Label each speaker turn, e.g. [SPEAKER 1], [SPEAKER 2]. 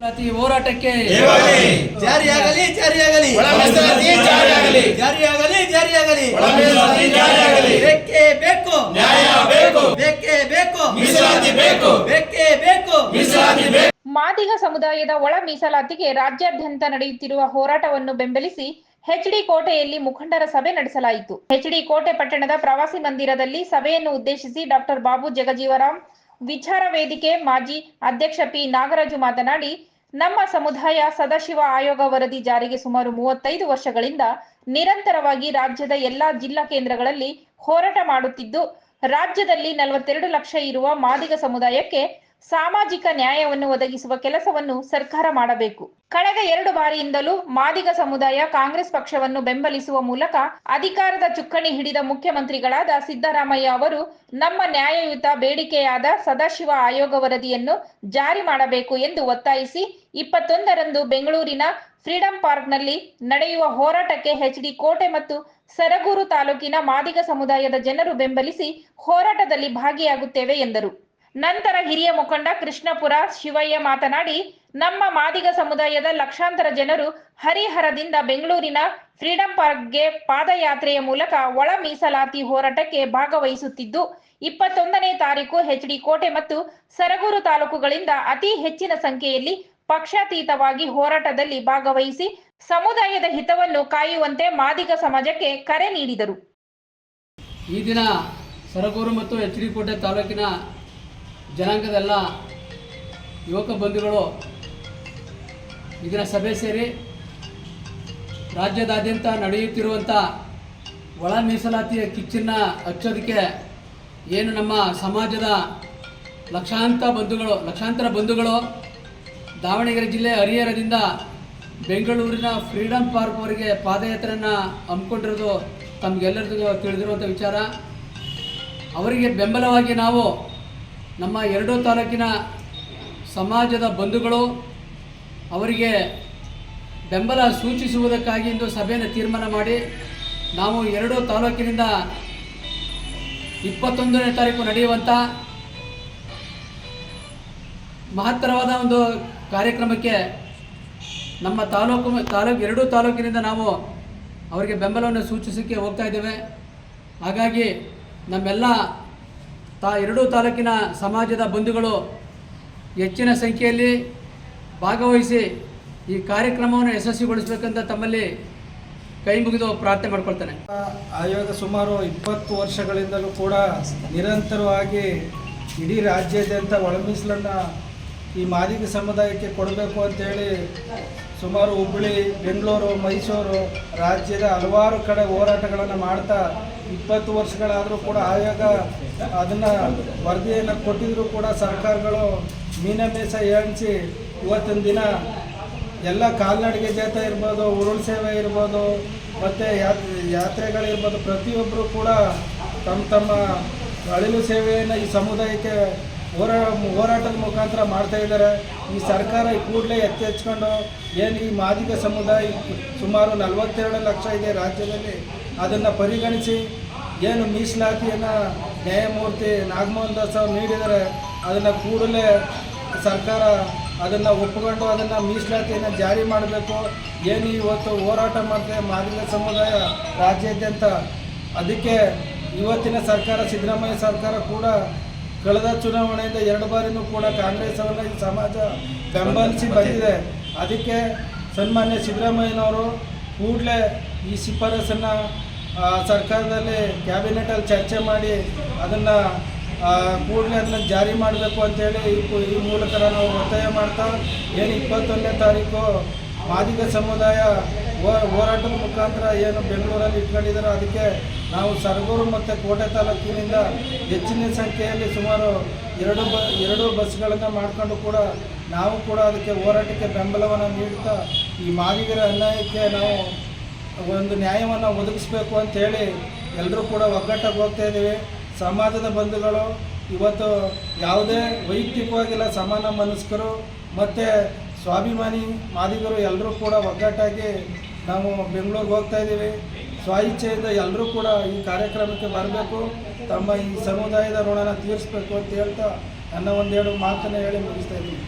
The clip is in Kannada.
[SPEAKER 1] ಪ್ರತಿ ಹೋರಾಟಕ್ಕೆ
[SPEAKER 2] ಜಾರಿಯಾಗಲಿ ಜಾರಿಯಾಗಲಿ.
[SPEAKER 3] ಜಾರಿಯಾಗಲಿ.
[SPEAKER 2] ಜಾರಿಯಾಗಲಿ ಜಾರಿಯಾಗಲಿ. ಬೇಕೇ ಬೇಕು.
[SPEAKER 3] ನ್ಯಾಯ ಬೇಕು.
[SPEAKER 2] ಬೇಕೇ ಬೇಕು.
[SPEAKER 3] ಮೀಸಲಾತಿ ಬೇಕು.
[SPEAKER 2] ಬೇಕೇ ಬೇಕು.
[SPEAKER 3] ಮೀಸಲಾತಿ ಬೇಕು.
[SPEAKER 4] ಮಾದಿಗ ಸಮುದಾಯದ ಒಳ ಮೀಸಲಾತಿಗೆ ರಾಜ್ಯಾದ್ಯಂತ ನಡೆಯುತ್ತಿರುವ ಹೋರಾಟವನ್ನು ಬೆಂಬಲಿಸಿ ಹೆಚ್ಡಿ ಕೋಟೆಯಲ್ಲಿ ಮುಖಂಡರ ಸಭೆ ನಡೆಸಲಾಯಿತು. ಹೆಚ್ಡಿ ಕೋಟೆ ಪಟ್ಟಣದ ಪ್ರವಾಸಿ ಮಂದಿರದಲ್ಲಿ ಸಭೆಯನ್ನು ಉದ್ದೇಶಿಸಿ ಡಾಕ್ಟರ್ ಬಾಬು ಜಗಜೀವರಾಮ್ ವಿಚಾರ ವೇದಿಕೆ ಮಾಜಿ ಅಧ್ಯಕ್ಷ ಪಿ ನಾಗರಾಜು ಮಾತನಾಡಿ, ನಮ್ಮ ಸಮುದಾಯ ಸದಾಶಿವ ಆಯೋಗ ವರದಿ ಜಾರಿಗೆ ಸುಮಾರು ಮೂವತ್ತೈದು ವರ್ಷಗಳಿಂದ ನಿರಂತರವಾಗಿ ರಾಜ್ಯದ ಎಲ್ಲಾ ಜಿಲ್ಲಾ ಕೇಂದ್ರಗಳಲ್ಲಿ ಹೋರಾಟ ಮಾಡುತ್ತಿದ್ದು, ರಾಜ್ಯದಲ್ಲಿ ನಲವತ್ತೆರಡು ಲಕ್ಷ ಇರುವ ಮಾದಿಗ ಸಮುದಾಯಕ್ಕೆ ಸಾಮಾಜಿಕ ನ್ಯಾಯವನ್ನು ಒದಗಿಸುವ ಕೆಲಸವನ್ನು ಸರ್ಕಾರ ಮಾಡಬೇಕು. ಕಳೆದ ಎರಡು ಬಾರಿಯಿಂದಲೂ ಮಾದಿಗ ಸಮುದಾಯ ಕಾಂಗ್ರೆಸ್ ಪಕ್ಷವನ್ನು ಬೆಂಬಲಿಸುವ ಮೂಲಕ ಅಧಿಕಾರದ ಚುಕ್ಕಣಿ ಹಿಡಿದ ಮುಖ್ಯಮಂತ್ರಿಗಳಾದ ಸಿದ್ದರಾಮಯ್ಯ ಅವರು ನಮ್ಮ ನ್ಯಾಯಯುತ ಬೇಡಿಕೆಯಾದ ಸದಾಶಿವ ಆಯೋಗ ವರದಿಯನ್ನು ಜಾರಿ ಮಾಡಬೇಕು ಎಂದು ಒತ್ತಾಯಿಸಿ ಇಪ್ಪತ್ತೊಂದರಂದು ಬೆಂಗಳೂರಿನ ಫ್ರೀಡಂ ಪಾರ್ಕ್ನಲ್ಲಿ ನಡೆಯುವ ಹೋರಾಟಕ್ಕೆ ಹೆಚ್ಡಿ ಕೋಟೆ ಮತ್ತು ಸರಗೂರು ತಾಲೂಕಿನ ಮಾದಿಗ ಸಮುದಾಯದ ಜನರು ಬೆಂಬಲಿಸಿ ಹೋರಾಟದಲ್ಲಿ ಭಾಗಿಯಾಗುತ್ತೇವೆ ಎಂದರು. ನಂತರ ಹಿರಿಯ ಮುಖಂಡ ಕೃಷ್ಣಪುರ ಶಿವಯ್ಯ ಮಾತನಾಡಿ, ನಮ್ಮ ಮಾದಿಗ ಸಮುದಾಯದ ಲಕ್ಷಾಂತರ ಜನರು ಹರಿಹರದಿಂದ ಬೆಂಗಳೂರಿನ ಫ್ರೀಡಂ ಪಾರ್ಕ್ಗೆ ಪಾದಯಾತ್ರೆಯ ಮೂಲಕ ಒಳ ಮೀಸಲಾತಿ ಹೋರಾಟಕ್ಕೆ ಭಾಗವಹಿಸುತ್ತಿದ್ದು, ಇಪ್ಪತ್ತೊಂದನೇ ತಾರೀಕು ಹೆಚ್ಡಿ ಕೋಟೆ ಮತ್ತು ಸರಗೂರು ತಾಲೂಕುಗಳಿಂದ ಅತಿ ಹೆಚ್ಚಿನ ಸಂಖ್ಯೆಯಲ್ಲಿ ಪಕ್ಷಾತೀತವಾಗಿ ಹೋರಾಟದಲ್ಲಿ ಭಾಗವಹಿಸಿ ಸಮುದಾಯದ ಹಿತವನ್ನು ಕಾಯುವಂತೆ ಮಾದಿಗ ಸಮಾಜಕ್ಕೆ ಕರೆ ನೀಡಿದರು.
[SPEAKER 1] ಈ ದಿನ ಸರಗೂರು ಮತ್ತು ಎಚ್ ಕೋಟೆ ತಾಲೂಕಿನ ಜನಾಂಗದ ಎಲ್ಲ ಯುವಕ ಬಂಧುಗಳು ಇದರ ಸಭೆ ಸೇರಿ ರಾಜ್ಯದಾದ್ಯಂತ ನಡೆಯುತ್ತಿರುವಂಥ ಒಳ ಮೀಸಲಾತಿಯ ಕಿಚ್ಚನ್ನು ಹಚ್ಚೋದಕ್ಕೆ ಏನು ನಮ್ಮ ಸಮಾಜದ ಲಕ್ಷಾಂತ ಬಂಧುಗಳು, ಲಕ್ಷಾಂತರ ಬಂಧುಗಳು ದಾವಣಗೆರೆ ಜಿಲ್ಲೆ ಹರಿಹರದಿಂದ ಬೆಂಗಳೂರಿನ ಫ್ರೀಡಮ್ ಪಾರ್ಕ್ವರೆಗೆ ಪಾದಯಾತ್ರೆಯನ್ನು ಹಮ್ಮಿಕೊಂಡಿರೋದು ತಮಗೆಲ್ಲರಿಗೂ ತಿಳಿದಿರುವಂಥ ವಿಚಾರ. ಅವರಿಗೆ ಬೆಂಬಲವಾಗಿ ನಾವು ನಮ್ಮ ಎರಡೂ ತಾಲೂಕಿನ ಸಮಾಜದ ಬಂಧುಗಳು ಅವರಿಗೆ ಬೆಂಬಲ ಸೂಚಿಸುವುದಕ್ಕಾಗಿ ಇಂದು ಸಭೆಯನ್ನು ತೀರ್ಮಾನ ಮಾಡಿ ನಾವು ಎರಡೂ ತಾಲೂಕಿನಿಂದ ಇಪ್ಪತ್ತೊಂದನೇ ತಾರೀಕು ನಡೆಯುವಂಥ ಮಹತ್ತರವಾದ ಒಂದು ಕಾರ್ಯಕ್ರಮಕ್ಕೆ ನಮ್ಮ ತಾಲೂಕು ತಾಲೂಕು ಎರಡೂ ತಾಲೂಕಿನಿಂದ ನಾವು ಅವರಿಗೆ ಬೆಂಬಲವನ್ನು ಸೂಚಿಸೋಕ್ಕೆ ಹೋಗ್ತಾ ಇದ್ದೇವೆ. ಹಾಗಾಗಿ ನಮ್ಮೆಲ್ಲ ತಾ ಎರಡೂ ತಾಲೂಕಿನ ಸಮಾಜದ ಬಂಧುಗಳು ಹೆಚ್ಚಿನ ಸಂಖ್ಯೆಯಲ್ಲಿ ಭಾಗವಹಿಸಿ ಈ ಕಾರ್ಯಕ್ರಮವನ್ನು ಯಶಸ್ವಿಗೊಳಿಸಬೇಕಂತ ತಮ್ಮಲ್ಲಿ ಕೈ ಮುಗಿದು ಪ್ರಾರ್ಥನೆ ಮಾಡ್ಕೊಳ್ತಾನೆ.
[SPEAKER 5] ಆಯೋಗ ಸುಮಾರು ಇಪ್ಪತ್ತು ವರ್ಷಗಳಿಂದಲೂ ಕೂಡ ನಿರಂತರವಾಗಿ ಇಡೀ ರಾಜ್ಯಾದ್ಯಂತ ಒಳ ಮೀಸಲನ್ನು ಈ ಮಾದಿಗ ಸಮುದಾಯಕ್ಕೆ ಕೊಡಬೇಕು ಅಂತೇಳಿ ಸುಮಾರು ಹುಬ್ಬಳ್ಳಿ, ಬೆಂಗಳೂರು, ಮೈಸೂರು ರಾಜ್ಯದ ಹಲವಾರು ಕಡೆ ಹೋರಾಟಗಳನ್ನು ಮಾಡ್ತಾ ಇಪ್ಪತ್ತು ವರ್ಷಗಳಾದರೂ ಕೂಡ ಆಯೋಗ ಅದನ್ನು ವರದಿಯನ್ನು ಕೊಟ್ಟಿದ್ರೂ ಕೂಡ ಸರ್ಕಾರಗಳು ಮೀನ ಮೀಸ ಏಣಿಸಿ ಇವತ್ತಿನ ದಿನ ಎಲ್ಲ ಕಾಲ್ನಡಿಗೆ ಜಾತ ಇರ್ಬೋದು, ಉರುಳು ಸೇವೆ ಇರ್ಬೋದು, ಮತ್ತು ಯಾತ್, ಯಾತ್ರೆಗಳಿರ್ಬೋದು ಪ್ರತಿಯೊಬ್ಬರು ಕೂಡ ತಮ್ಮ ತಮ್ಮ ಅಳಿಲು ಸೇವೆಯನ್ನು ಈ ಸಮುದಾಯಕ್ಕೆ ಹೋರಾ, ಹೋರಾಟದ ಮುಖಾಂತರ ಮಾಡ್ತಾ ಇದ್ದಾರೆ. ಈ ಸರ್ಕಾರ ಕೂಡಲೇ ಎತ್ತೆಚ್ಕೊಂಡು ಏನು ಈ ಮಾದಿಗ ಸಮುದಾಯ ಸುಮಾರು ನಲವತ್ತೆರಡು ಲಕ್ಷ ಇದೆ ರಾಜ್ಯದಲ್ಲಿ, ಅದನ್ನು ಪರಿಗಣಿಸಿ ಏನು ಮೀಸಲಾತಿಯನ್ನು ನ್ಯಾಯಮೂರ್ತಿ ನಾಗಮೋಹನ್ ದಾಸ್ ಅವರು ನೀಡಿದರೆ ಅದನ್ನು ಕೂಡಲೇ ಸರ್ಕಾರ ಅದನ್ನು ಒಪ್ಪಿಕೊಂಡು ಅದನ್ನು ಮೀಸಲಾತಿಯನ್ನು ಜಾರಿ ಮಾಡಬೇಕು. ಏನು ಇವತ್ತು ಹೋರಾಟ ಮಾಡಿದೆ ಮಾದಿಗ ಸಮುದಾಯ ರಾಜ್ಯಾದ್ಯಂತ, ಅದಕ್ಕೆ ಇವತ್ತಿನ ಸರ್ಕಾರ, ಸಿದ್ದರಾಮಯ್ಯ ಸರ್ಕಾರ ಕೂಡ ಕಳೆದ ಚುನಾವಣೆಯಿಂದ ಎರಡು ಬಾರಿನೂ ಕೂಡ ಕಾಂಗ್ರೆಸ್ ಅವರನ್ನ ಸಮಾಜ ಬೆಂಬಲಿಸಿ ಬಂದಿದೆ. ಅದಕ್ಕೆ ಸನ್ಮಾನ್ಯ ಸಿದ್ದರಾಮಯ್ಯನವರು ಕೂಡಲೇ ಈ ಶಿಫಾರಸನ್ನು ಸರ್ಕಾರದಲ್ಲಿ ಕ್ಯಾಬಿನೆಟಲ್ಲಿ ಚರ್ಚೆ ಮಾಡಿ ಅದನ್ನು ಕೂಡಲೇ ಅದನ್ನು ಜಾರಿ ಮಾಡಬೇಕು ಅಂತೇಳಿ ಈ ಮೂಲಕ ನಾವು ಒತ್ತಾಯ ಮಾಡ್ತಾ, ಏನು ಇಪ್ಪತ್ತೊಂದನೇ ತಾರೀಕು ಮಾದಿಗ ಸಮುದಾಯ ಹೋರಾಟದ ಮುಖಾಂತರ ಏನು ಬೆಂಗಳೂರಲ್ಲಿ ಇಟ್ಕೊಂಡಿದ್ದಾರೆ ಅದಕ್ಕೆ ನಾವು ಸರಗೂರು ಮತ್ತು ಕೋಟೆ ತಾಲೂಕಿನಿಂದ ಹೆಚ್ಚಿನ ಸಂಖ್ಯೆಯಲ್ಲಿ ಸುಮಾರು ಎರಡು ಬ, ಎರಡು ಬಸ್ಗಳನ್ನು ಮಾಡಿಕೊಂಡು ಕೂಡ ನಾವು ಕೂಡ ಅದಕ್ಕೆ ಹೋರಾಟಕ್ಕೆ ಬೆಂಬಲವನ್ನು ನೀಡುತ್ತಾ ಈ ಮಾದಿಗರ ಅನ್ಯಾಯಕ್ಕೆ ನಾವು ಒಂದು ನ್ಯಾಯವನ್ನು ಒದಗಿಸ್ಬೇಕು ಅಂಥೇಳಿ ಎಲ್ಲರೂ ಕೂಡ ಒಗ್ಗಟ್ಟಾಗಿ ಹೋಗ್ತಾ ಇದ್ದೀವಿ. ಸಮಾಜದ ಬಂಧುಗಳು ಇವತ್ತು ಯಾವುದೇ ವೈಯಕ್ತಿಕವಾಗಿಲ್ಲ, ಸಮಾನ ಮನಸ್ಕರು ಮತ್ತು ಸ್ವಾಭಿಮಾನಿ ಮಾದಿಗರು ಎಲ್ಲರೂ ಕೂಡ ಒಗ್ಗಟ್ಟಾಗಿ ನಾವು ಬೆಂಗಳೂರಿಗೆ ಹೋಗ್ತಾ ಇದ್ದೀವಿ. ಸ್ವಇಚ್ಛೆಯಿಂದ ಎಲ್ಲರೂ ಕೂಡ ಈ ಕಾರ್ಯಕ್ರಮಕ್ಕೆ ಬರಬೇಕು. ತಮ್ಮ ಈ ಸಮುದಾಯದ ಋಣನ ತೀರಿಸ್ಬೇಕು ಅಂತ ಹೇಳ್ತಾ ನನ್ನ ಒಂದೆರಡು ಮಾತನ್ನು ಹೇಳಿ ಮುಗಿಸ್ತಾ ಇದ್ದೀನಿ.